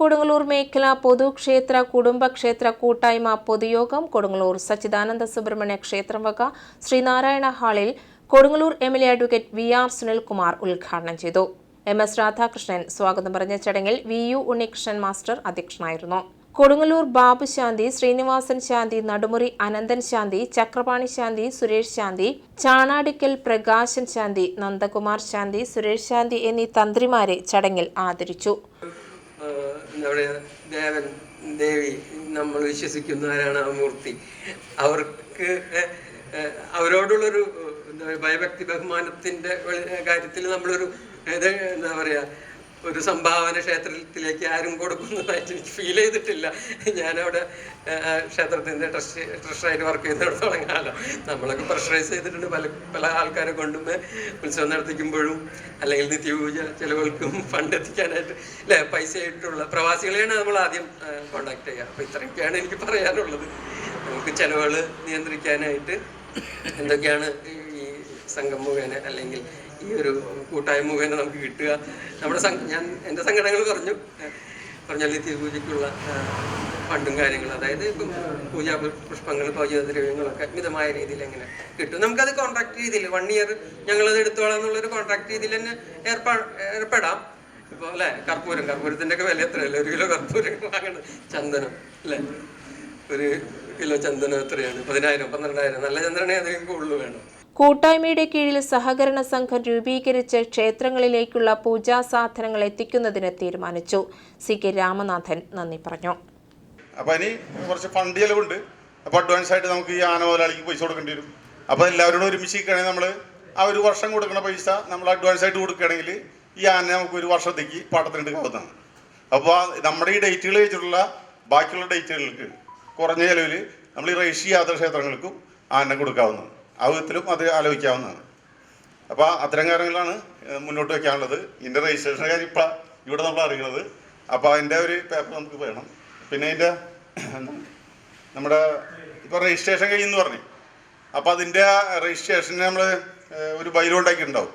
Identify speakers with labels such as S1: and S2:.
S1: കൊടുങ്ങല്ലൂർ മേഖല പൊതുക്ഷേത്ര കുടുംബക്ഷേത്ര കൂട്ടായ്മ പൊതുയോഗം കൊടുങ്ങല്ലൂർ സച്ചിദാനന്ദ സുബ്രഹ്മണ്യ ക്ഷേത്രം വക ശ്രീനാരായണ ഹാളിൽ Kodungallur M L A advocate V R Sunilkumar ഉദ്ഘാടനം ചെയ്തു. എം എസ് രാധാകൃഷ്ണൻ സ്വാഗതം പറഞ്ഞ ചടങ്ങിൽ വി യു ഉണ്ണികൃഷ്ണൻ മാസ്റ്റർ അധ്യക്ഷനായിരുന്നു. കൊടുങ്ങല്ലൂർ ബാബു ശാന്തി ശ്രീനിവാസൻ ശാന്തി നടുമുറി അനന്തൻ ശാന്തി ചക്രപാണി ശാന്തി സുരേഷ് ശാന്തി ചാണാടിക്കൽ പ്രകാശൻ ശാന്തി നന്ദകുമാർ ശാന്തി സുരേഷ് ശാന്തി എന്നീ തന്ത്രിമാരെ ചടങ്ങിൽ ആദരിച്ചു.
S2: എന്താ പറയുക ദേവൻ ദേവി നമ്മൾ വിശ്വസിക്കുന്നവരാണ് ആ മൂർത്തി. അവർക്ക് അവരോടുള്ളൊരു എന്താ പറയുക ഭയഭക്തി ബഹുമാനത്തിന്റെ കാര്യത്തിൽ നമ്മളൊരു ഇത് എന്താ പറയാ ഒരു സംഭാവന ക്ഷേത്രത്തിലേക്ക് ആരും കൊടുക്കുന്നതായിട്ട് എനിക്ക് ഫീൽ ചെയ്തിട്ടില്ല. ഞാനവിടെ ക്ഷേത്രത്തിന്റെ ട്രസ്റ്റ് ട്രഷറായിട്ട് വർക്ക് ചെയ്യുന്നിടത്തോളം തുടങ്ങാമല്ലോ നമ്മളൊക്കെ പ്രഷറൈസ് ചെയ്തിട്ടുണ്ട്. പല പല ആൾക്കാരെ കൊണ്ടും ഉത്സവം നടത്തിക്കുമ്പോഴും അല്ലെങ്കിൽ നിത്യപൂജ ചിലവൾക്കും ഫണ്ട് എത്തിക്കാനായിട്ട് അല്ലേ പൈസ ആയിട്ടുള്ള പ്രവാസികളെയാണ് നമ്മൾ ആദ്യം കോണ്ടാക്ട് ചെയ്യുക. അപ്പോൾ ഇത്രയൊക്കെയാണ് എനിക്ക് പറയാനുള്ളത്. നമുക്ക് ചിലവുകൾ നിയന്ത്രിക്കാനായിട്ട് എന്തൊക്കെയാണ് ഈ സംഘം മുഖേന അല്ലെങ്കിൽ ഈ ഒരു കൂട്ടായ്മ മുഖേന നമുക്ക് കിട്ടുക. നമ്മുടെ ഞാൻ എന്റെ സംഘടനകൾ പറഞ്ഞു പറഞ്ഞാൽ ഈ പൂജയ്ക്കുള്ള ഫണ്ടും കാര്യങ്ങളും അതായത് ഇപ്പം പൂജാ പുഷ്പങ്ങൾ ഭൗതികദ്രവ്യങ്ങളൊക്കെ മിതമായ രീതിയിൽ എങ്ങനെ കിട്ടും. നമുക്കത് കോൺട്രാക്ട് രീതിയിൽ വൺ ഇയർ ഞങ്ങളത് എടുത്തോളാം എന്നുള്ളൊരു കോൺട്രാക്ട് രീതിയിൽ തന്നെ ഏർപ്പാ ഏർപ്പെടാം. ഇപ്പോൾ അല്ലേ കർപ്പൂരം കർപ്പൂരത്തിന്റെ ഒക്കെ വില എത്രയല്ലേ? ഒരു കിലോ കർപ്പൂരം വാങ്ങണം ചന്ദനം അല്ലേ? ഒരു കിലോ ചന്ദനം എത്രയാണ്? പതിനായിരം പന്ത്രണ്ടായിരം. നല്ല ചന്ദ്രനെ അതിലേക്ക് ഉള്ളു വേണം.
S1: കൂട്ടായ്മയുടെ കീഴിൽ സഹകരണ സംഘം രൂപീകരിച്ച് ക്ഷേത്രങ്ങളിലേക്കുള്ള പൂജാ സാധനങ്ങൾ എത്തിക്കുന്നതിന് തീരുമാനിച്ചു. സി കെ രാമനാഥൻ നന്ദി പറഞ്ഞു.
S3: അപ്പോൾ ഇനി കുറച്ച് ഫണ്ട് ചിലവുണ്ട്. അപ്പോൾ അഡ്വാൻസ് ആയിട്ട് നമുക്ക് ഈ ആന മുതലാളിക്ക് പൈസ കൊടുക്കേണ്ടി വരും. അപ്പോൾ എല്ലാവരോടും ഒരുമിച്ച് നിൽക്കുകയാണെങ്കിൽ നമ്മൾ ആ ഒരു വർഷം കൊടുക്കുന്ന പൈസ നമ്മൾ അഡ്വാൻസ് ആയിട്ട് കൊടുക്കുകയാണെങ്കിൽ ഈ ആന നമുക്ക് ഒരു വർഷത്തേക്ക് പാട്ടത്തിന് എടുക്കാവുന്നതാണ് അപ്പോൾ നമ്മുടെ ഈ ഡേറ്റുകൾ വെച്ചിട്ടുള്ള ബാക്കിയുള്ള ഡേറ്റുകൾക്ക് കുറഞ്ഞ ചിലവിൽ നമ്മൾ ഈ റേഷി ക്ഷേത്രങ്ങൾക്കും ആന കൊടുക്കാവുന്നതാണ്. ആ വിധത്തിലും അത് ആലോചിക്കാവുന്നതാണ്. അപ്പോൾ അത്തരം കാര്യങ്ങളാണ് മുന്നോട്ട് വെക്കാനുള്ളത്. ഇതിന്റെ രജിസ്ട്രേഷൻ കാര്യം ഇപ്പം ഇവിടെ നമ്മൾ അറിയുന്നത് അപ്പോൾ അതിന്റെ ഒരു പേപ്പർ നമുക്ക് വേണം. പിന്നെ അതിന്റെ നമ്മുടെ ഇപ്പോൾ രജിസ്ട്രേഷൻ കഴിയുമെന്ന് പറഞ്ഞു. അപ്പോൾ അതിന്റെ രജിസ്ട്രേഷന് നമ്മൾ ഒരു ബൈലോ ഉണ്ടാക്കിയിട്ടുണ്ടാവും.